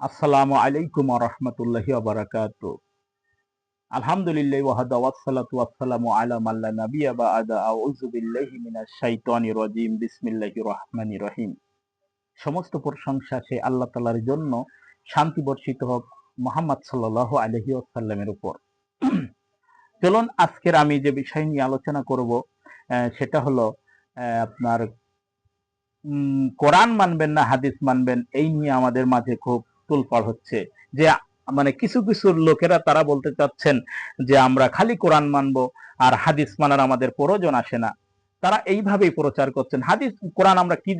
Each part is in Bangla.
আসসালামু আলাইকুম রহমতুল্লাহি বারাকাত। আলহামদুলিল্লাহ রহিম। সমস্ত প্রশংসা সে আল্লাহ তাআলার জন্য। শান্তি বর্ষিত হোক মোহাম্মদ সাল্লাল্লাহু আলাইহি ওয়াসাল্লামের উপর। চলুন আজকের আমি যে বিষয় নিয়ে আলোচনা করব সেটা হলো আপনার কোরআন মানবেন না হাদিস মানবেন, এই নিয়ে আমাদের মাঝে খুব তোলপাড় হচ্ছে। যে মানে কিছু কিছু লোকেরা তারা বলতে চাচ্ছেন যে, আমরা খালি কোরআন মানবো আর হাদিস মানার আমাদের প্রয়োজন আসে না। তারা এইভাবেই প্রচার করছেন। হাদিস, কোরআন আমরা কি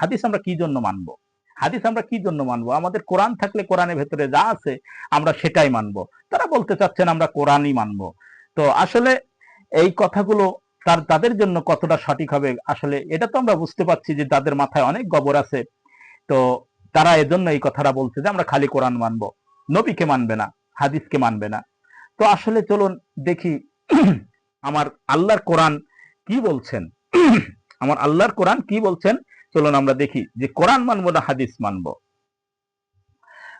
হাদিস আমরা কি জন্য মানবো? হাদিস আমরা কি জন্য মানবো? আমাদের কোরআন থাকলে কোরআনের ভেতরে যা আছে আমরা সেটাই মানবো। তারা বলতে চাচ্ছেন আমরা কোরআনই মানবো। তো আসলে এই কথাগুলো তার, তাদের জন্য কতটা সঠিক হবে আসলে এটা তো আমরা বুঝতে পারছি যে তাদের মাথায় অনেক গবর আছে। তো তারা এজন্য এই কথাটা বলছে যে আমরা খালি কোরআন মানব। নবীকে মানবে না, হাদিসকে মানবে না। তো আসলে চলুন দেখি আমার আল্লাহর কোরআন কি বলছেন। আমার আল্লাহর কোরআন কি বলছেন? চলুন আমরা দেখি যে কোরআন মানবো না হাদিস মানব।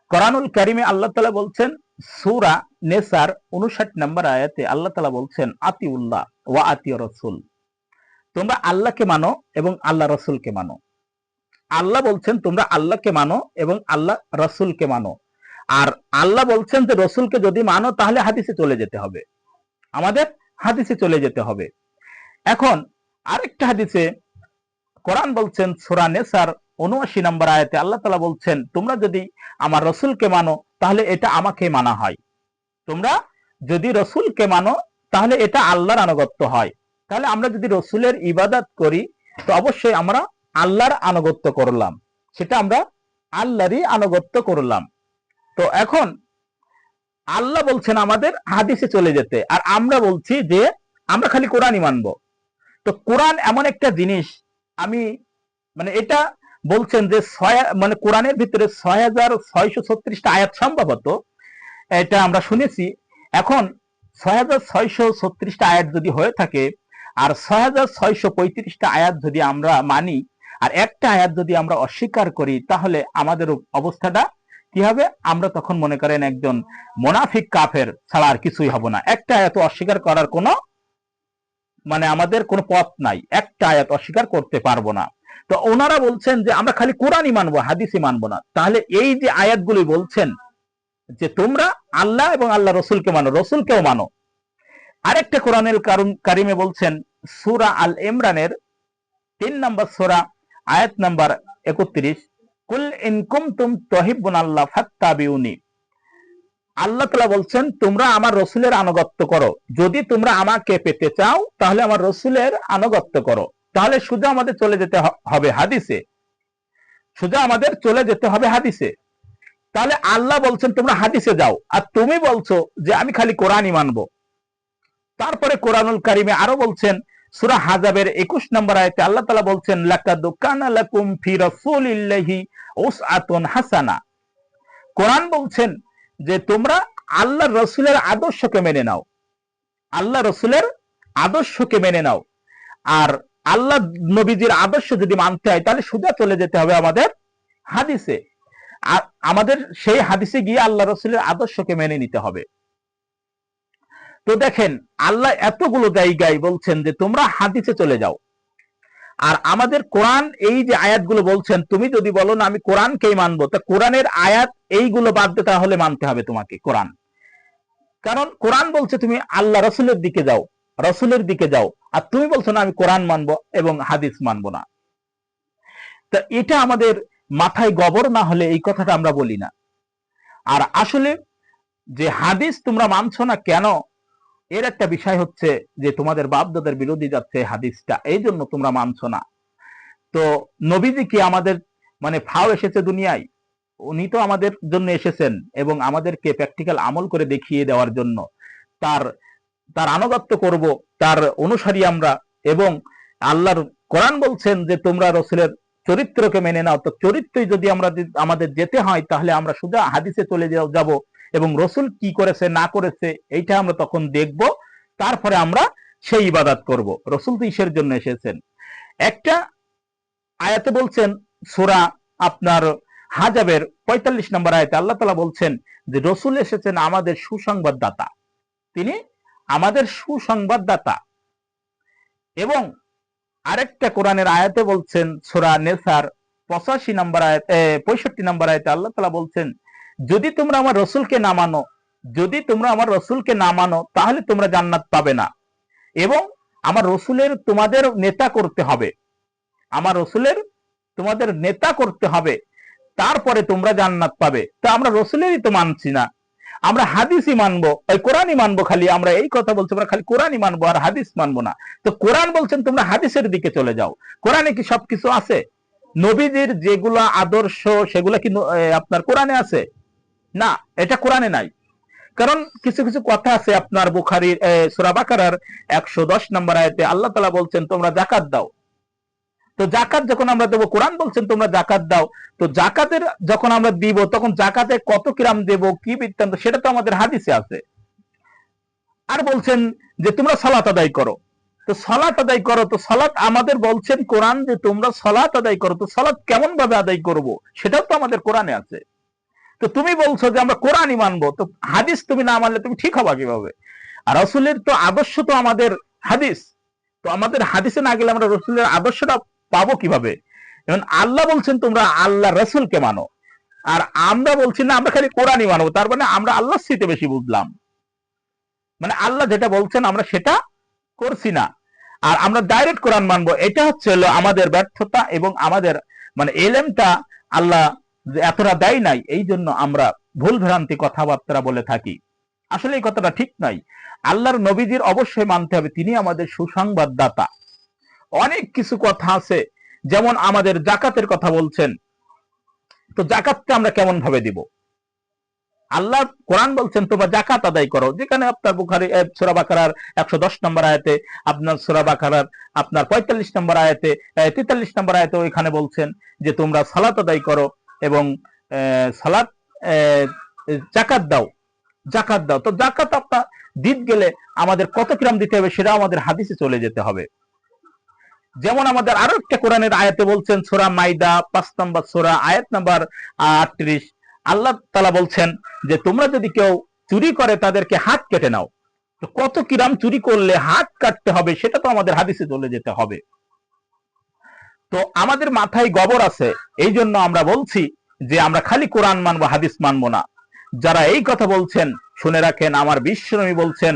কোরআনুল কারিমে আল্লাহ তালা বলছেন, সূরা নেসার উনষাট নম্বর আয়াতে আল্লাহ তালা বলছেন, আতিউল্লাহ ওয়া আতি রসুল। তোমরা আল্লাহকে মানো এবং আল্লাহ রসুলকে মানো। আল্লাহ বলছেন, তোমরা আল্লাহকে মানো এবং আল্লাহ রসুলকে মানো। আর আল্লাহ বলছেন যে, রসুলকে যদি মানো, তাহলে হাদিসে চলে যেতে হবে। আমাদের হাদিসে চলে যেতে হবে। এখন আরেকটা হাদিসে কোরআন বলছেন, সূরা নেসার উনআশি নম্বর আয়াতে আল্লাহ তালা বলছেন, তোমরা যদি আমার রসুলকে মানো, তাহলে এটা আমাকে মানা হয়। তোমরা যদি রসুলকে মানো, তাহলে এটা আল্লাহর আনুগত্য হয়। তাহলে আমরা যদি রসুলের ইবাদত করি, তো অবশ্যই আমরা আল্লাহর আনুগত্য করলাম। সেটা আমরা আল্লাহরই আনুগত্য করলাম। তো এখন আল্লাহ বলছেন আমাদের হাদিসে চলে যেতে, আর আমরা বলছি যে আমরা খালি কোরআনই মানবো। তো কোরআন এমন একটা জিনিস, আমি মানে এটা বলছেন যে ছয় মানে কোরআনের ভিতরে ছয় হাজার ছয়শো ছত্রিশটা আয়াত সম্ভবত, এটা আমরা শুনেছি। এখন ছয় হাজার ছয়শো ছত্রিশটা আয়াত যদি হয়ে থাকে, আর ছয় হাজার ছয়শো পঁয়ত্রিশটা আয়াত যদি আমরা মানি আর একটা আয়াত যদি আমরা অস্বীকার করি, তাহলে আমাদের অবস্থাটা কি হবে? আমরা তখন মনে করেন একজন মোনাফিক কাফের, ছাড়া আর কিছুই হব না। একটা আয়াত অস্বীকার করার কোনো মানে আমাদের কোনো পথ নাই। একটা আয়াত অস্বীকার করতে পারব না। তো ওনারা বলছেন যে আমরা খালি কোরআনই মানবো হাদিসই মানবো না। তাহলে এই যে আয়াতগুলি বলছেন যে তোমরা আল্লাহ এবং আল্লাহ রসুলকে মানো, রসুলকেও মানো। আরেকটা কোরআনের কারণ কারিমে বলছেন, সুরা আল ইমরানের তিন নম্বর সুরা আয়াত নাম্বার একত্রিশ, কুল ইনকুম তুম তহিবুন আল্লাহ ফাত্তাবিউনি। আল্লাহ তালা বলছেন, তোমরা আমার রসুলের আনুগত্য করো। যদি তোমরা আমাকে পেতে চাও, তাহলে আমার রসুলের আনুগত্য করো। তাহলে শুধু আমাদের চলে যেতে হবে হাদিসে। শুধু আমাদের চলে যেতে হবে হাদিসে। তাহলে আল্লাহ বলছেন, তোমরা হাদিসে যাও। আর তুমি বলছো যে, আমি খালি কোরআনই মানবো। তারপরে কোরআনুল কারিমে আরও বলছেন সুরা হাজাবের একুশ নম্বর আয়তে আল্লাহ তালা বলছেন, লাকাদ কানা লাকুম ফি হাসানা। কোরআন বলছেন যে, তোমরা আল্লাহ রসুলের আদর্শকে মেনে নাও। আল্লাহ রসুলের আদর্শকে মেনে নাও। আর আল্লাহ নবীজির আদর্শ যদি মানতে হয়, তাহলে সোজা চলে যেতে হবে আমাদের হাদিসে। আর আমাদের সেই হাদিসে গিয়ে আল্লাহ রসুলের আদর্শকে মেনে নিতে হবে। তো দেখেন, আল্লাহ এতগুলো জায়গায় বলছেন যে তোমরা হাদিসে চলে যাও। আর আমাদের কোরআন এই যে আয়াতগুলো বলছেন, তুমি যদি বলো না আমি কোরআনকেই মানবো, তা কোরআনের আয়াত এইগুলো বাদ দিয়ে তাহলে মানতে হবে তোমাকে কোরআন। কারণ কোরআন বলছে তুমি আল্লাহ রসুলের দিকে যাও, রসুলের দিকে যাও, আর তুমি বলছো না আমি কোরআন মানবো এবং হাদিস মানবো না। তা এটা আমাদের মাথায় গবর না হলে এই কথাটা আমরা বলি না। আর আসলে যে হাদিস তোমরা মানছো না কেন এর একটা বিষয় হচ্ছে যে তোমাদের বাপদাদের বিরোধী যাচ্ছে হাদিসটা এই জন্য তোমরা মানছো না। তো নবীজি কি আমাদের মানে ফাও এসেছে দুনিয়ায়? উনি তো আমাদের জন্য এসেছেন এবং আমাদেরকে প্র্যাকটিক্যাল আমল করে দেখিয়ে দেওয়ার জন্য। তার তার আনুগত্য করব, তার অনুসারী আমরা এবং আল্লাহর কোরআন বলছেন যে তোমরা রসুলের চরিত্রকে মেনে নাও। তো চরিত্রই যদি আমরা আমাদের যেতে হয়, তাহলে আমরা শুধু হাদিসে চলে যাব। এবং রসুল কি করেছে, না করেছে, এইটা আমরা তখন দেখব। তারপরে আমরা সেই ইবাদত করব। রসুল তো ইসের জন্য এসেছেন। একটা আয়াতে বলছেন, সুরা আপনার হাজাবের পঁয়তাল্লিশ নম্বর আয়তে আল্লাহ তালা বলছেন যে, রসুল এসেছেন আমাদের সুসংবাদদাতা। তিনি আমাদের সুসংবাদদাতা। এবং আরেকটা কোরআনের আয়াতে বলছেন, সোরা নেসার পঁচাশি নম্বর আয়াত পঁয়ষট্টি নম্বর আয়াতে আল্লাহ তালা বলছেন যদি তোমরা আমার রসুলকে না মানো, যদি তোমরা আমার রসুলকে না মানো, তাহলে তোমরা জান্নাত পাবে না। এবং আমার রসুলের তোমাদের নেতা করতে হবে। আমার রসুলের তোমাদের নেতা করতে হবে। তারপরে তোমরা জান্নাত পাবে। তা আমরা রসুলেরই তো মানছি না। আমরা হাদিসই মানবো। ওই কোরআনই মানবো খালি। আমরা এই কথা বলছি, আমরা খালি কোরআনই মানবো আর হাদিস মানবো না। তো কোরআন বলছেন, তোমরা হাদিসের দিকে চলে যাও। কোরআনে কি সবকিছু আছে? নবীজির যেগুলো আদর্শ, সেগুলো কি আপনার কোরআনে আছে? না, এটা কোরআনে নাই। কারণ কিছু কিছু কথা আছে আপনার বুখারির সুরাবাকার একশো দশ নম্বর আয়তে আল্লাহ তালা বলছেন, তোমরা জাকাত দাও। তো জাকাত যখন আমরা দেবো, কোরআন বলছেন, তোমরা জাকাত দাও। তো জাকাতের যখন আমরা দিব, তখন জাকাতে কত কিরাম দেব, কি বৃত্তান্ত, সেটা তো আমাদের হাদিসে আছে। আর বলছেন যে, তোমরা সালাত আদায় করো। তো সলাত আদায় করো, তো সলাত আমাদের বলছেন কোরআন যে, তোমরা সলাত আদায় করো। তো সলাত কেমন ভাবে আদায় করব, সেটাও তো আমাদের কোরআনে আছে। তো তুমি বলছো যে আমরা কোরআনই মানবো, তো হাদিস তুমি না মানলে তুমি ঠিক হবা কীভাবে? আর রসুলের তো আদর্শ তো আমাদের হাদিস, তো আমাদের হাদিসে না গেলে আমরা রসুলের আদর্শটা পাবো কীভাবে? যেমন আল্লাহ বলছেন তোমরা আল্লাহ রসুলকে মানো, আর আমরা বলছি না, আমরা খালি কোরআনই মানবো, তার মানে আমরা আল্লাহ স্মৃতি বেশি বুঝলাম। মানে আল্লাহ যেটা বলছেন আমরা সেটা করছি না। আর আমরা ডাইরেক্ট কোরআন মানবো, এটা হচ্ছে হলো আমাদের ব্যর্থতা এবং আমাদের মানে এলেমটা আল্লাহ এতটা দেয় নাই, এই জন্য আমরা ভুল ভ্রান্তি কথাবার্তা বলে থাকি। আসলে এই কথাটা ঠিক নাই আল্লাহর নবীজির অবশ্যই মানতে হবে, তিনি আমাদের সুসংবাদদাতা। অনেক কিছু কথা আছে, যেমন আমাদের জাকাতের কথা বলছেন। তো জাকাতটা আমরা কেমন ভাবে দিব? আল্লাহ কোরআন বলছেন, তোমরা জাকাত আদায় করো। যেখানে আপনার বুখারি সোরা একশো দশ নম্বর আয়াতে, আপনার সোরা বাকারার আপনার পঁয়তাল্লিশ নম্বর আয়াতে তেতাল্লিশ নম্বর আয়াতে ওইখানে বলছেন যে, তোমরা সালাত আদায় করো। এবং আহ, জাকাত দাও জাকাত দাও। তো জাকাত আপনার দিত গেলে আমাদের কত কিরাম দিতে হবে সেটা আমাদের হাদিসে চলে যেতে হবে। যেমন আমাদের আরও একটা কোরআনের আয়াতে বলছেন সোরা মাইদা পাঁচ নম্বর সোরা আয়াত নাম্বার আটত্রিশ। আল্লাহ তালা বলছেন যে তোমরা যদি কেউ চুরি করে তাদেরকে হাত কেটে নাও তো কত কিরাম চুরি করলে হাত কাটতে হবে সেটা তো আমাদের হাদিসে চলে যেতে হবে। তো আমাদের মাথায় গবর আছে এই জন্য আমরা বলছি যে আমরা খালি কোরআন মানবো, হাদিস মানবো না। যারা এই কথা বলছেন, শুনে রাখেন, আমার বিশ্বনবী বলছেন,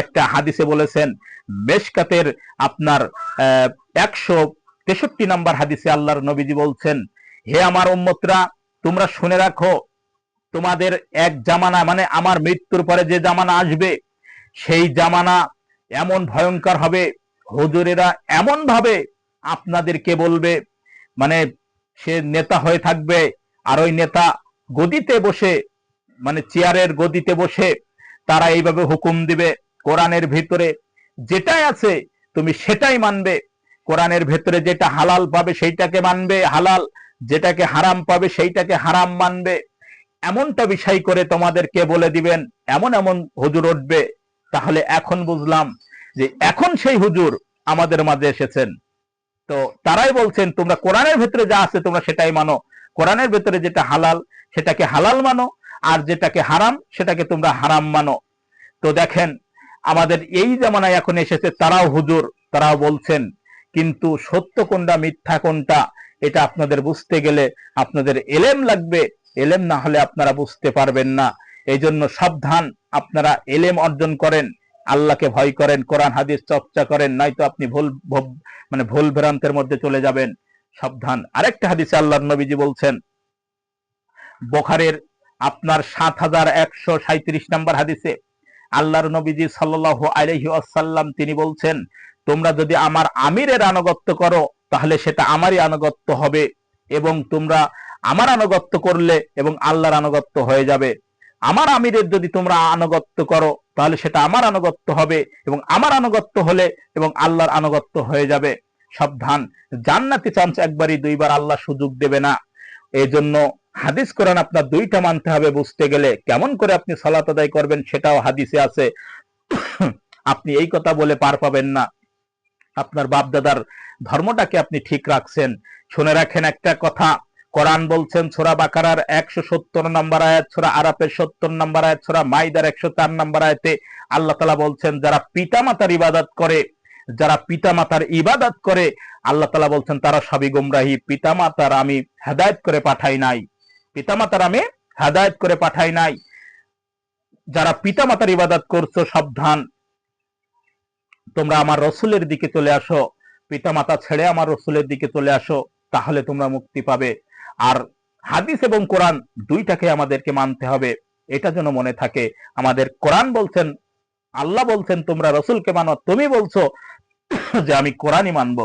একটা হাদিসে বলেছেন বেশকাতের আপনার একশো তেষট্টি নাম্বার হাদিসে আল্লাহর নবীজি বলছেন, হে আমার উম্মতরা, তোমরা শুনে রাখো, তোমাদের এক জামানা মানে আমার মৃত্যুর পরে যে জামানা আসবে, সেই জামানা এমন ভয়ঙ্কর হবে, হুজুরেরা এমন ভাবে আপনাদেরকে বলবে মানে সে নেতা হয়ে থাকবে আর ওই নেতা গদিতে বসে মানে চেয়ারের গদিতে বসে তারা এইভাবে হুকুম দিবে কোরআনের ভিতরে, যেটাই আছে তুমি সেটাই মানবে। কোরআনের ভেতরে যেটা হালাল পাবে সেইটাকে মানবে, হালাল যেটাকে হারাম পাবে সেইটাকে হারাম মানবে। এমনটা বিষয় করে তোমাদেরকে বলে দিবেন, এমন এমন হুজুর উঠবে। তাহলে এখন বুঝলাম যে এখন সেই হুজুর আমাদের মাঝে এসেছেন। তো তারাই বলছেন, তোমরা কোরআনের ভেতরে যা আছে তোমরা সেটাই মানো। কোরআনের ভেতরে যেটা হালাল, সেটাকে হালাল মানো। আর যেটাকে হারাম, সেটাকে তোমরা হারাম মানো। তো দেখেন, আমাদের এই জামানায় এখন এসেছে তারাও হুজুর, তারাও বলছেন, কিন্তু সত্য কোনটা, মিথ্যা কোনটা, এটা আপনাদের বুঝতে গেলে আপনাদের এলেম লাগবে। এলেম না হলে আপনারা বুঝতে পারবেন না। এই জন্য সাবধান, আপনারা এলেম অর্জন করেন। আল্লাহকে ভয় করেন, কোরআন, হাদিস চর্চা করেন, নয়তো আপনি ভুল মানে ভুল ভ্রান্তের মধ্যে চলে যাবেন। সাবধান। আরেকটা হাদিসে আল্লাহর নবীজি বলছেন, বোখারের আপনার সাত হাজার একশো সাঁত্রিশ নম্বর হাদিসে আল্লাহর নবীজি সাল্লাহ আলহি আসাল্লাম তিনি বলছেন, তোমরা যদি আমার আমিরের আনুগত্য করো, তাহলে সেটা আমারই আনুগত্য হবে এবং তোমরা আমার আনুগত্য করলে এবং আল্লাহর আনুগত্য হয়ে যাবে। আমার আমিরের যদি তোমরা আনুগত্য করো, তাহলে সেটা আমার আনুগত্য হবে এবং আমার আনুগত্য হলে এবং আল্লাহর আনুগত্য হয়ে যাবে। সাবধান। জান্নাতি চান্স একবারই দুইবার আল্লাহ সুযোগ দেবে না। এই জন্য হাদিস কোরআন আপনার দুইটা মানতে হবে বুঝতে গেলে। কেমন করে আপনি সালাত আদায় করবেন সেটাও হাদিসে আছে। আপনি এই কথা বলে পার পাবেন না। আপনার বাপদাদার ধর্মটাকে আপনি ঠিক রাখছেন। শুনে রাখেন একটা কথা। কোরআন বলছেন ছোরা বাকারার একশো সত্তর নম্বর আয়াত ছোরা আরাফের সত্তর নম্বর আয়াত ছোরা মাইদার একশো চার নম্বর আয়াতে আল্লাহ তালা বলছেন, যারা পিতা মাতার ইবাদত করে, যারা পিতা মাতার ইবাদত করে, আল্লাহ তালা বলছেন, তারা সবই গুমরাহি। পিতা মাতার আমি হেদায়ত করে পাঠাই নাই। পিতা মাতার আমি হেদায়ত করে পাঠাই নাই। যারা পিতা মাতার ইবাদত করছ, সাবধান। তোমরা আমার রসুলের দিকে চলে আসো। পিতা মাতা ছেড়ে আমার রসুলের দিকে চলে আসো, তাহলে তোমরা মুক্তি পাবে। আর হাদিস এবং কোরআন দুইটাকে আমাদেরকে মানতে হবে। এটা যেন মনে থাকে। আমাদের কোরআন বলছেন, আল্লাহ বলছেন, তোমরা রসুলকে মানো, তুমি বলছো যে আমি কোরআনই মানবো।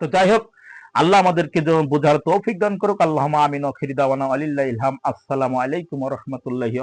তো যাই হোক, আল্লাহ আমাদেরকে যেন বোঝার তৌফিক দান করুক। আল্লাহ আমিন খিরিদাওয়ানা আলিল্লাহ ইলহাম আসসালামু আলাইকুম রহমতুল্লাহি